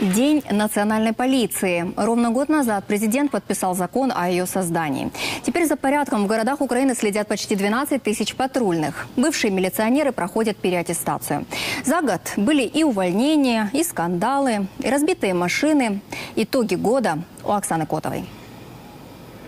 День национальной полиции. Ровно год назад президент подписал закон о ее создании. Теперь за порядком в городах Украины следят почти 12 тысяч патрульных. Бывшие милиционеры проходят переаттестацию. За год были и увольнения, и скандалы, и разбитые машины. Итоги года у Оксаны Котовой.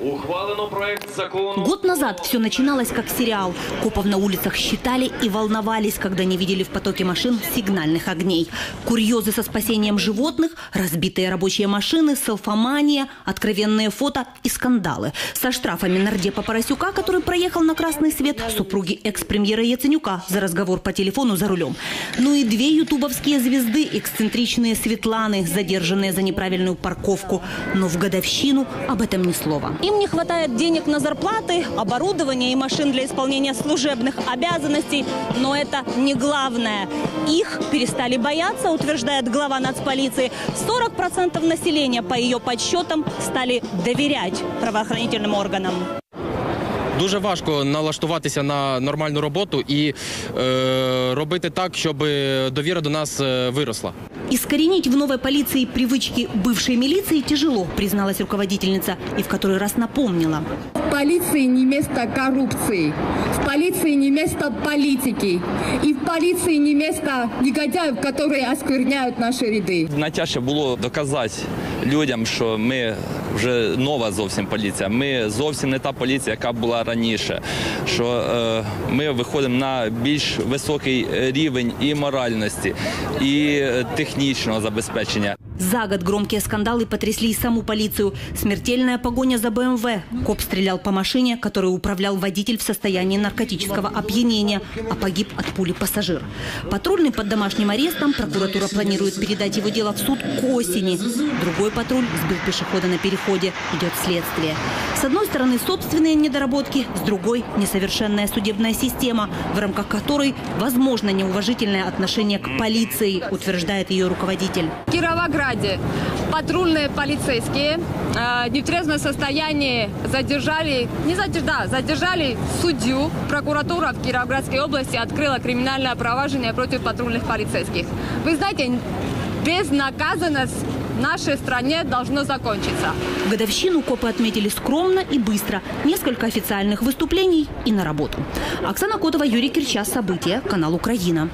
Ухвалено проект закону. Год назад все начиналось как сериал. Копов на улицах считали и волновались, когда не видели в потоке машин сигнальных огней. Курьезы со спасением животных, разбитые рабочие машины, селфомания, откровенные фото и скандалы. Со штрафами нардепа Поросюка, который проехал на красный свет, супруги экс-премьера Яценюка за разговор по телефону за рулем. Ну и две ютубовские звезды, эксцентричные Светланы, задержанные за неправильную парковку. Но в годовщину об этом ни слова. Им не хватает денег на зарплаты, оборудования и машин для исполнения служебных обязанностей. Но это не главное. Их перестали бояться, утверждает глава нацполиции. 40% населения, по ее подсчетам, стали доверять правоохранительным органам. Дуже важко налаштуватися на нормальну роботу і е, робити так, щоб довіра до нас виросла. Искоренить в новой полиции привычки бывшей милиции тяжело, призналась руководительница и в который раз напомнила. В полиции не место коррупции, в полиции не место политики, и в полиции не место негодяев, которые оскверняют наши ряды. Найтяжче було доказати людям, що ми вже нова зовсім поліція. Ми зовсім не та поліція, яка була раніше. Що е, ми виходимо на більш високий рівень і моральності, і технічного забезпечення. За год громкие скандалы потрясли и саму полицию. Смертельная погоня за БМВ. Коп стрелял по машине, которой управлял водитель в состоянии наркотического опьянения, а погиб от пули пассажир. Патрульный под домашним арестом. Прокуратура планирует передать его дело в суд к осени. Другой патруль сбил пешехода на переходе. Идет следствие. С одной стороны собственные недоработки, с другой – несовершенная судебная система, в рамках которой возможно неуважительное отношение к полиции, утверждает ее руководитель. В Кировограде патрульные полицейские э, в нетрезвом состоянии задержали, не задержали, да, задержали судью. Прокуратура в Кировоградской области открыла криминальное проваджение против патрульных полицейских. Вы знаете, безнаказанность в нашей стране должно закончиться. Годовщину копы отметили скромно и быстро. Несколько официальных выступлений и на работу. Оксана Котова, Юрий Кирчас. События. Канал «Украина».